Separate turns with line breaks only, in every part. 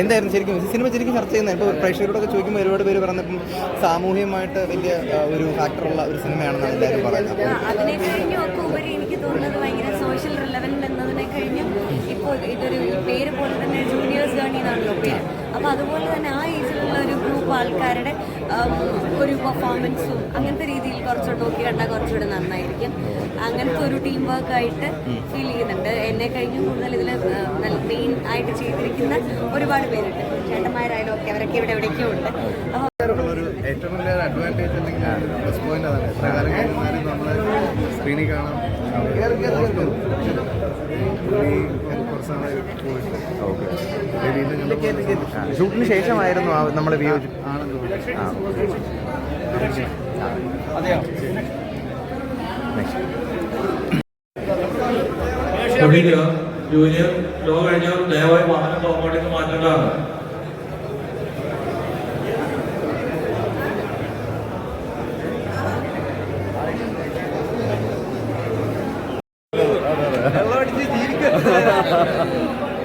എന്തായിരുന്നു ശരിക്കും സിനിമ ശരിക്കും ചർച്ച ചെയ്യുന്നത്? ഇപ്പോൾ പ്രേക്ഷകരോടൊക്കെ ചോദിക്കുമ്പോൾ ഒരുപാട് പേര് പറഞ്ഞപ്പം സാമൂഹികമായിട്ട് വലിയ ഒരു ഫാക്ടറുള്ള ഒരു സിനിമയാണെന്നാണ് എല്ലാവരും പറയുന്നത്.
അതിനെ കഴിഞ്ഞും ഒക്കെ ഉപരി എനിക്ക് തോന്നുന്നത് ഭയങ്കര സോഷ്യൽ റിലവന്റ് എന്നതിനെ കഴിഞ്ഞും ഇപ്പോൾ ഇതൊരു പേര് പോലെ തന്നെ ജൂനിയേഴ്സ് ജേണി എന്നാണല്ലോ പേര്. അപ്പോൾ അതുപോലെ തന്നെ ആ ഏജിലുള്ള ഒരു ഗ്രൂപ്പ് ആൾക്കാരുടെ ഒരു പെർഫോമൻസും അങ്ങനത്തെ രീതിയിൽ കുറച്ചുകൂടെ നോക്കി കണ്ടാൽ കുറച്ചുകൂടെ നന്നായിരിക്കും. അങ്ങനത്തെ ഒരു ടീം വർക്ക് ആയിട്ട് ഫീൽ ചെയ്യുന്നുണ്ട്. എന്നെ കഴിഞ്ഞ് കൂടുതൽ ഇതിൽ നല്ല മെയിൻ ആയിട്ട് ചെയ്തിരിക്കുന്ന ഒരുപാട് പേരുണ്ട്. ചേട്ടന്മാരായാലും ഒക്കെ അവരൊക്കെ ഇവിടെ എവിടെയൊക്കെ ഉണ്ട്. അപ്പോൾ
ഏറ്റവും വലിയ അഡ്വാന്റേജ് അല്ലെങ്കിൽ പ്ലസ് പോയിന്റ് അതാണ്. എത്ര കാലം കഴിഞ്ഞാലും നമ്മൾ സ്ക്രീനിൽ കാണാം. പുള്ളി കുറച്ച് നാളെ
ഷൂട്ടിന് ശേഷമായിരുന്നു നമ്മൾ വിയോജി ആ
ജൂനിയർ ലോ കഴിഞ്ഞാൽ ദയവായി വാഹനം ടോപ്പോട്ടേക്ക് മാറ്റേണ്ടതാണ്.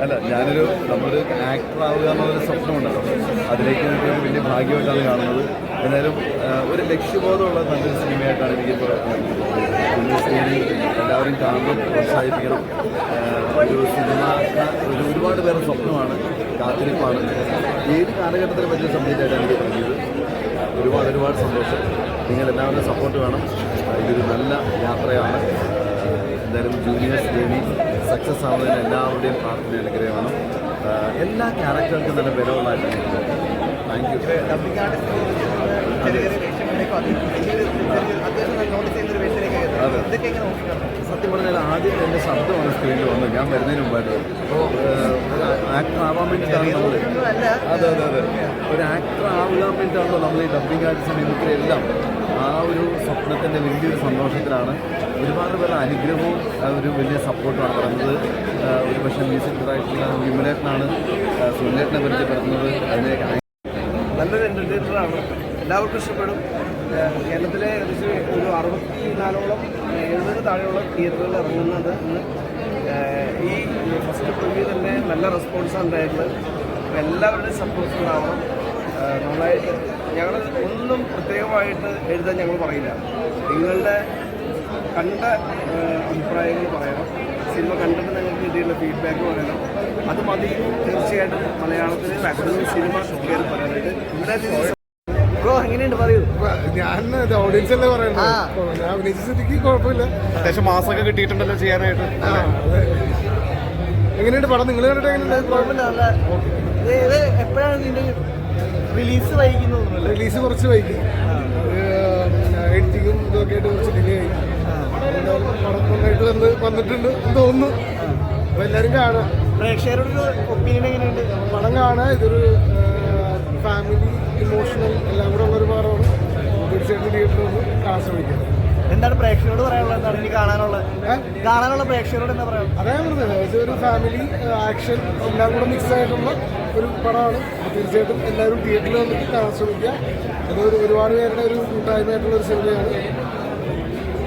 അല്ല ഞാനൊരു നമ്മളൊരു ആക്ടർ ആവുക എന്നുള്ളൊരു സ്വപ്നമുണ്ടല്ലോ അതിലേക്ക് എനിക്ക് വലിയ ഭാഗ്യമായിട്ടാണ് കാണുന്നത്. എന്നാലും ഒരു ലക്ഷ്യബോധമുള്ള നല്ലൊരു സിനിമയായിട്ടാണ് എനിക്ക് കുഞ്ഞു സ്ക്രീനിൽ എല്ലാവരും കാണുമ്പോൾ പ്രോത്സാഹിപ്പിക്കണം. ഒരു സിനിമ ഒരു ഒരുപാട് പേരുടെ സ്വപ്നമാണ് കാത്തിരിപ്പാണ്. ഏത് കാലഘട്ടത്തിനെ പറ്റിയ സംബന്ധിച്ചായിട്ടാണ് എനിക്ക് തോന്നിയത്. ഒരുപാട് ഒരുപാട് സന്തോഷം. നിങ്ങൾ എല്ലാവരുടെയും സപ്പോർട്ട് വേണം ഇതൊരു നല്ല യാത്രയാണ്. എന്തായാലും ജൂനിയേഴ്സ് ദേവി സക്സസ് ആവുന്നതിന് എല്ലാവരുടെയും പ്രാർത്ഥന അനുഗ്രഹമാണ് എല്ലാ ക്യാരക്ടർക്കും നല്ല ബലമുള്ളതായിട്ടാണ് എനിക്ക് താങ്ക് യു സത്യം പറഞ്ഞാൽ ആദ്യം എന്റെ ശബ്ദമാണ് സ്ക്രീനിൽ വന്നത്. ഞാൻ വരുന്നതിന് മുമ്പായിട്ട്. അപ്പോൾ ആക്ടർ ആവാൻ വേണ്ടിയിട്ടാണ് നമ്മൾ അതെ അതെ അതെ. ഒരു ആക്ടർ ആവാൻ വേണ്ടിയിട്ടാണല്ലോ നമ്മൾ ഈ ഡബ്ബിംഗ് ആർട്ടിസ്റ്റ് മിമിക്രിയെല്ലാം ആ ഒരു സ്വപ്നത്തിന്റെ വലിയൊരു സന്തോഷത്തിലാണ് ഒരുപാട് പേരുടെ അനുഗ്രഹവും ഒരു വലിയ സപ്പോർട്ടാണ് ആ, ഒരു പക്ഷേ മ്യൂസിക് ഡയറക്ടറാണ് വിമലേട്ടനാണ് സുനിലേട്ടനെ പരിചയപ്പെടുത്തുന്നത്. അതിനെ
നല്ലൊരു എന്റർടൈനറാണ് എല്ലാവർക്കും ഇഷ്ടപ്പെടും. കേരളത്തിലെ ഏകദേശം ഒരു അറുപത്തി നാലോളം എഴുപത് താഴെയുള്ള തിയേറ്ററുകൾ ഇറങ്ങുന്നത് ഈ ഫസ്റ്റ് പ്രിവ്യൂ തന്നെ നല്ല റെസ്പോൺസാണ് ഉണ്ടായിട്ടുള്ളത് എല്ലാവരുടെയും സപ്പോർട്ട് ഉണ്ടാവണം ഏഹ് നന്നായിട്ട് ഞങ്ങൾ ഒന്നും പ്രത്യേകമായിട്ട് എഴുതാൻ ഞങ്ങൾ പറയില്ല. നിങ്ങളുടെ കണ്ട അഭിപ്രായങ്ങൾ പറയണം. സിനിമ കണ്ടിട്ട് നിങ്ങൾക്ക് കിട്ടിയുള്ള ഫീഡ്ബാക്ക് പറയണം. അത് മതി. തീർച്ചയായിട്ടും മലയാളത്തിൽ മാക്സിമം സിനിമ കയറി പറയാനായിട്ട് ഇവിടെ ബ്രോ എങ്ങനെയുണ്ട്? പറയൂ.
ഞാൻ ഓഡിയൻസ് അല്ലേ പറയുന്നത് ഞാൻ അഭിനയിച്ച സ്ഥിതിക്ക് കുഴപ്പമില്ല.
അത്യാവശ്യം മാസമൊക്കെ കിട്ടിയിട്ടുണ്ടല്ലോ ചെയ്യാനായിട്ട്.
ആ, അതെ. എങ്ങനെയുണ്ട് പടം? നിങ്ങൾ കണ്ടിട്ട് എങ്ങനെയുണ്ട്?
കുഴപ്പമില്ല. എപ്പോഴാണ് നിന്റെ റിലീസ് വൈകുന്നു
റിലീസ് കുറച്ച് വൈകി. എഡിറ്റിങ്ങും ഇതൊക്കെ ആയിട്ട് കുറച്ച് ഡിലേ ആയി. പടക്കൊണ്ടായിട്ട് വന്ന് വന്നിട്ടുണ്ട് തോന്നുന്നു. അപ്പൊ എല്ലാവരും കാണാം
പ്രേക്ഷകരുടെ ഒപ്പീനിയൻ എങ്ങനെയുണ്ട്?
പടം കാണാൻ ഇതൊരു ഫാമിലി ഇമോഷണൽ എല്ലാം കൂടെ ഉള്ളൊരു പടമാണ്. തീർച്ചയായിട്ടും തിയേറ്ററിൽ നിന്ന് ശ്രമിക്കാം.
എന്താണ് പ്രേക്ഷകരോട് പറയാനുള്ളത്? എന്താണ് ഇനി കാണാനുള്ളത്? കാണാനുള്ള പ്രേക്ഷകരോട് എന്താ പറയാ
അതായത് ഒരു ഫാമിലി ആക്ഷൻ എല്ലാം കൂടെ മിക്സ് ആയിട്ടുള്ള ഒരു പടമാണ്. തീർച്ചയായിട്ടും എല്ലാവരും തിയേറ്ററിൽ വന്നിട്ട് കാണാൻ ശ്രമിക്കുക. ഒരു ഒരുപാട് പേരുടെ ഒരു കൂട്ടായ്മയായിട്ടുള്ള ഒരു സിനിമയാണ്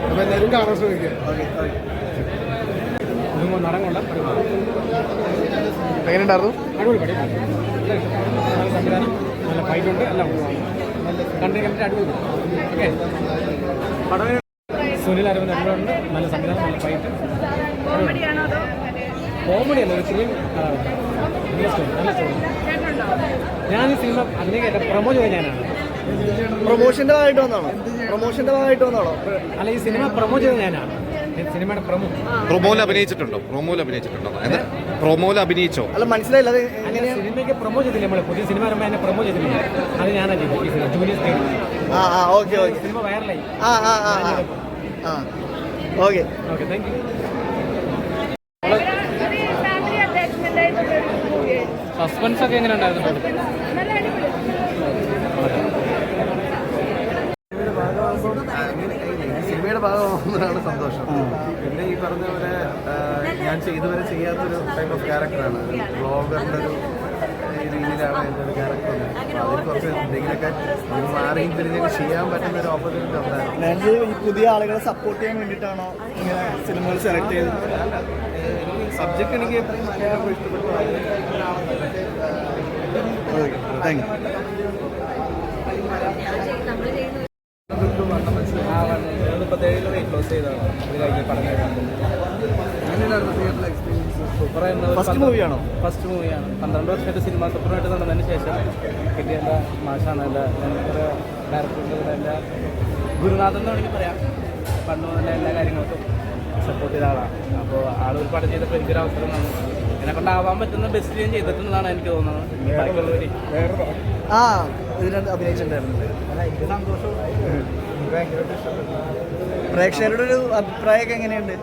അപ്പോൾ എല്ലാവരും കാണാൻ ശ്രമിക്കുക.
എങ്ങനെയുണ്ടായിരുന്നു?
അടിപൊളി പടി. നല്ല സംവിധാനം നല്ല ഫൈറ്റുണ്ട് എല്ലാം ഉണ്ട് കണ്ട് കണ്ടിട്ട് അടിപൊളി. ഓക്കെ. സുനിൽ അരവിന്ദ് അടിപൊളിയുണ്ട് നല്ല സംവിധാനം നല്ല ഫൈറ്റ് കോമഡി അല്ല ഒരു ത്രില്ലിംഗ് നല്ല സ്റ്റോറി നല്ല സ്റ്റോറി ഞാൻ ഈ സിനിമ അതിനെ പ്രൊമോ ചെയ്ത ഞാനാണ്
പ്രൊമോഷന്റെ ഭാഗമായിട്ട് വന്നാണോ പ്രൊമോഷന്റെ ഭാഗമായിട്ട് വന്നാണോ
അല്ല ഈ സിനിമ പ്രൊമോ ചെയ്ത ഞാനാണ് ഈ സിനിമയുടെ പ്രൊമോ
പ്രൊമോയിൽ അഭിനയിച്ചിട്ടുണ്ടോ? പ്രൊമോയിൽ അഭിനയിച്ചിട്ടുണ്ടോ പ്രൊമോയിൽ അഭിനയിച്ചോ?
അല്ല മനസ്സിലായില്ല അത്
അങ്ങനെ സിനിമയ്ക്ക് പ്രൊമോ ചെയ്തില്ല നമ്മൾ പുതിയ സിനിമ വരുമ്പോൾ എന്നെ പ്രൊമോ ചെയ്തില്ല അത് ഞാനാണ് ചെയ്തത് ഈ സിനിമ ജൂനിയർ സ്റ്റേറ്റ്
ആ ആ ഓക്കെ ഓക്കെ.
സിനിമ വൈറലായി
ആ. Okay.
Okay thank you suspense ഒക്കെ എങ്ങനെ ഉണ്ടായിരുന്നു?
സിനിമയുടെ ഭാഗമാകുന്നതാണ് സന്തോഷം. പിന്നെ ഈ പറഞ്ഞ പോലെ ഞാൻ ഇതുവരെ ചെയ്യാത്തൊരു ടൈപ്പ് ഓഫ് ക്യാരക്ടറാണ് ബ്ലോഗറിന്റെ ഒരു രീതിയിലാണ് എന്റെ ഒരു ക്യാരക്ടർ അപ്പോൾ അതിൽ കുറച്ച് എന്തെങ്കിലുമൊക്കെ ഒന്ന് മാറിയും തിരിഞ്ഞൊക്കെ ചെയ്യാൻ പറ്റുന്ന ഒരു ഓപ്പർച്യൂണിറ്റി ഉണ്ടായിരുന്നു.
ഈ പുതിയ ആളുകളെ സപ്പോർട്ട് ചെയ്യാൻ വേണ്ടിട്ടാണോ ഇങ്ങനെ സിനിമകൾ സെലക്ട് ചെയ്തത്?
സബ്ജക്ട് എനിക്ക്
ഇഷ്ടപ്പെട്ടു.
താങ്ക് യു
നമ്മൾ ചെയ്യുന്ന
മുപ്പത്തേഴിൽ വെയിറ്റ് ലോസ് ചെയ്തതാണ്. ഇത് കഴിഞ്ഞ് പഠനം
ഫസ്റ്റ് മൂവിയാണോ
ഫസ്റ്റ് മൂവിയാണ് പന്ത്രണ്ട് വർഷമായിട്ട് സിനിമ സൂപ്പറായിട്ട് നടന്നതിന് ശേഷം കിട്ടിയ എന്റെ മാഷാണ്. എന്റെ ഞങ്ങളുടെ ഡയറക്ടറിന്റെ കൂടെ ഗുരുനാഥൻ എന്ന് വേണമെങ്കിൽ പറയാം. പണ്ട് മുതലേ എല്ലാ കാര്യങ്ങൾക്കും സപ്പോർട്ട് ചെയ്ത ആളാണ്. അപ്പോൾ ആൾ ഒരു പടം ചെയ്തപ്പോൾ എനിക്കൊരു അവസരം തന്നു. എന്നെ കൊണ്ടാവാൻ പറ്റുന്ന ബെസ്റ്റ് ഞാൻ ചെയ്തിട്ടുണ്ടെന്നാണ് എനിക്ക് തോന്നുന്നത്. ബാക്കിയുള്ളവർ
ആ ഇതിനകത്ത് അഭിനയിച്ചിട്ടുണ്ടായിരുന്നു. പ്രേക്ഷകരുടെ ഒരു അഭിപ്രായമൊക്കെ എങ്ങനെയുണ്ട്?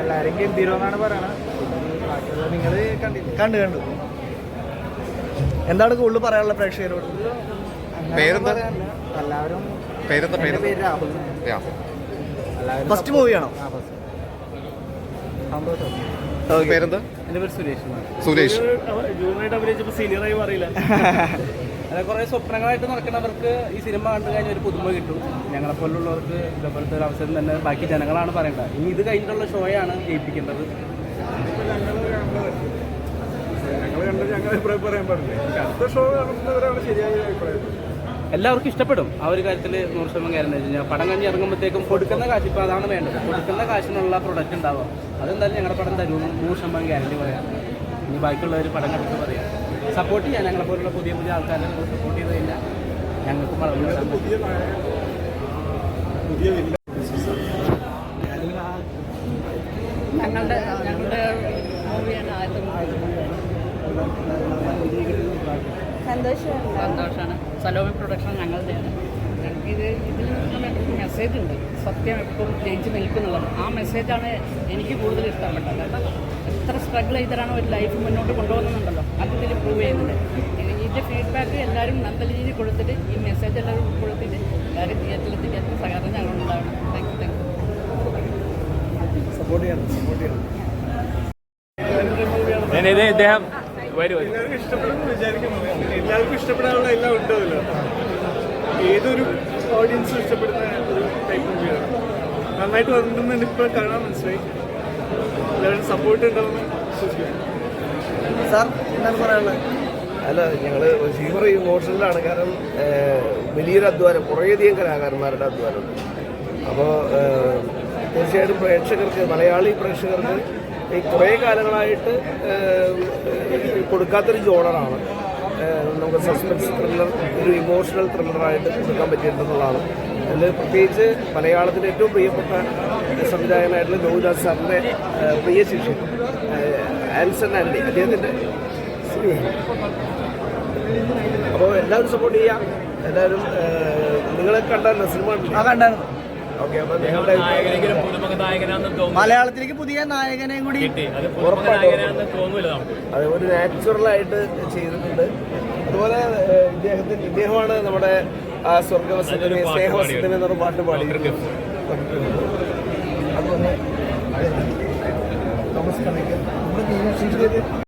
എല്ലാവരും ഗംഭീരമെന്നാണ് പറയണത്. നിങ്ങൾ കണ്ടു കണ്ടു. എന്താണ് കൂടുതൽ പറയാനുള്ള പ്രേക്ഷകരോട്?
പേരെന്താ?
എല്ലാവരും
പേരെന്താ പേര്
പേര് രാഹുൽ. ഫസ്റ്റ് മൂവിയാണോ
പേരെന്താ?
പേര് സുരേഷ്
സുരേഷ്.
ജൂണായിട്ട് അഭിനയിച്ചപ്പോൾ സീനിയറായി മാറിയില്ല.
അതെ കുറേ സ്വപ്നങ്ങളായിട്ട് നടക്കുന്നവർക്ക് ഈ സിനിമ കണ്ടു കഴിഞ്ഞാൽ ഒരു പുതുമ കിട്ടും. ഞങ്ങളെ പോലുള്ളവർക്ക് ഇതേപോലത്തെ ഒരു അവസരം തന്നെ ബാക്കി ജനങ്ങളാണ് പറയേണ്ടത്. ഇനി ഇത് കഴിഞ്ഞിട്ടുള്ള ഷോയാണ് ജയിപ്പിക്കേണ്ടത്.
ഞങ്ങൾ കണ്ട് ഞങ്ങൾ അഭിപ്രായം പറയാൻ പാടില്ല? അടുത്ത ഷോ കാണുന്നവരാണ് ശരിയായ അഭിപ്രായം.
എല്ലാവർക്കും ഇഷ്ടപ്പെടും ആ ഒരു കാര്യത്തിൽ നൂറ് ശതമാനം കാര്യം വെച്ച് കഴിഞ്ഞാൽ പടം കഴിഞ്ഞ് ഇറങ്ങുമ്പോഴത്തേക്കും കൊടുക്കുന്ന കാശ് ഇപ്പോൾ അതാണ് വേണ്ടത്. കൊടുക്കുന്ന കാശിനുള്ള പ്രൊഡക്റ്റ് ഉണ്ടാവുക അതെന്തായാലും ഞങ്ങളുടെ പടം തരും നൂറ് ശതമാനം ഗ്യാരണ്ടി പറയാം. ഇനി ബാക്കിയുള്ളവർ പടം കണ്ടിട്ട് പറയാം. സപ്പോർട്ട് ചെയ്യാൻ ഞങ്ങളെ പോലുള്ള പുതിയ പുതിയ ആൾക്കാരെ സപ്പോർട്ട് ചെയ്ത് കഴിഞ്ഞാൽ ഞങ്ങൾക്ക് പടം നേടാൻ
സന്തോഷമാണ്. സലോമി പ്രൊഡക്ഷൻ ഞങ്ങളുടെയാണ്. ഞങ്ങൾക്കിത് ഇതിൽ നിന്നുള്ള മെസ്സേജ് ഉണ്ട്. സത്യം എപ്പോഴും ജയിച്ച് നിൽക്കുന്നുള്ളത്. ആ മെസ്സേജാണ് എനിക്ക് കൂടുതൽ ഇഷ്ടപ്പെട്ടത് കാരണം എത്ര സ്ട്രഗിൾ ചെയ്തിട്ടാണ് ഒരു ലൈഫ് മുന്നോട്ട് കൊണ്ടുപോകുന്നുണ്ടല്ലോ. അത് ഇതിൽ പ്രൂവ് ചെയ്യുന്നുണ്ട്. ഇതിന്റെ ഫീഡ്ബാക്ക് എല്ലാവരും നല്ല രീതിയിൽ കൊടുത്തിട്ട് ഈ മെസ്സേജ് എല്ലാവരും കൊടുത്തിട്ട് എല്ലാവരും തിയേറ്ററിൽ എത്തിക്കാൻ സഹകരണം ഞങ്ങളുണ്ടാവണം. Thank you thank you
support ചെയ്യണം സപ്പോർട്ട് ചെയ്യണം.
ഇദ്ദേഹം
എല്ലാവർക്കും ഇഷ്ടപ്പെടുന്നു വിചാരിക്കുന്നു. എല്ലാവർക്കും ഇഷ്ടപ്പെടാനുള്ള എല്ലാം ഉണ്ടാവില്ല ഏതൊരു ഓഡിയൻസും ഇഷ്ടപ്പെടുന്ന ഒരു ടൈപ്പ് മൂവിയാണ് നന്നായിട്ട് വന്നിട്ടുണ്ടെന്ന് ഇപ്പോൾ കാണാൻ മനസ്സിലായി. എല്ലാവരും സപ്പോർട്ട് ഉണ്ടാവുമെന്ന് വിശ്വസിക്കുന്നു. സാർ എന്താണ് പറയാനുള്ളത്?
അല്ല ഞങ്ങൾ ഹ്യൂമർ ഇമോഷണലാണ് കാരണം വലിയൊരു അധ്വാനം. കുറേയധികം കലാകാരന്മാരുടെ അധ്വാനമുണ്ട്. അപ്പോൾ തീർച്ചയായിട്ടും പ്രേക്ഷകർക്ക് മലയാളി പ്രേക്ഷകർക്ക് ഈ കുറേ കാലങ്ങളായിട്ട് കൊടുക്കാത്തൊരു ജോണറാണ്. നമുക്ക് സസ്പെൻസ് ത്രില്ലർ ഒരു ഇമോഷണൽ ത്രില്ലറായിട്ട് കൊടുക്കാൻ പറ്റിയിട്ടുണ്ടെന്നുള്ളതാണ് അതിൽ പ്രത്യേകിച്ച് മലയാളത്തിന്റെ ഏറ്റവും പ്രിയപ്പെട്ട സംവിധായകനായിട്ടുള്ള ലോഹിദാസ് സാറിന്റെ പ്രിയ ശിഷ്യൻ ആൻസൺ ആൻഡി അദ്ദേഹത്തിന്റെ അപ്പോൾ എല്ലാവരും സപ്പോർട്ട് ചെയ്യാം. എല്ലാവരും നിങ്ങളെ കണ്ടല്ലോ സിനിമ
കണ്ടായിരുന്നു. മലയാളത്തിലേക്ക് പുതിയ നായകനെയും കൂടി
അത് ഒരു നാച്ചുറൽ ആയിട്ട് ചെയ്തിട്ടുണ്ട് അതുപോലെ ഇദ്ദേഹത്തിന് ഇദ്ദേഹമാണ് നമ്മുടെ ആ സ്വർഗവസന്തമേ സ്നേഹവസന്തമേ എന്നൊരു പാട്ട് പാടി അതുപോലെ തോമസ് കണക്ക് നമ്മുടെ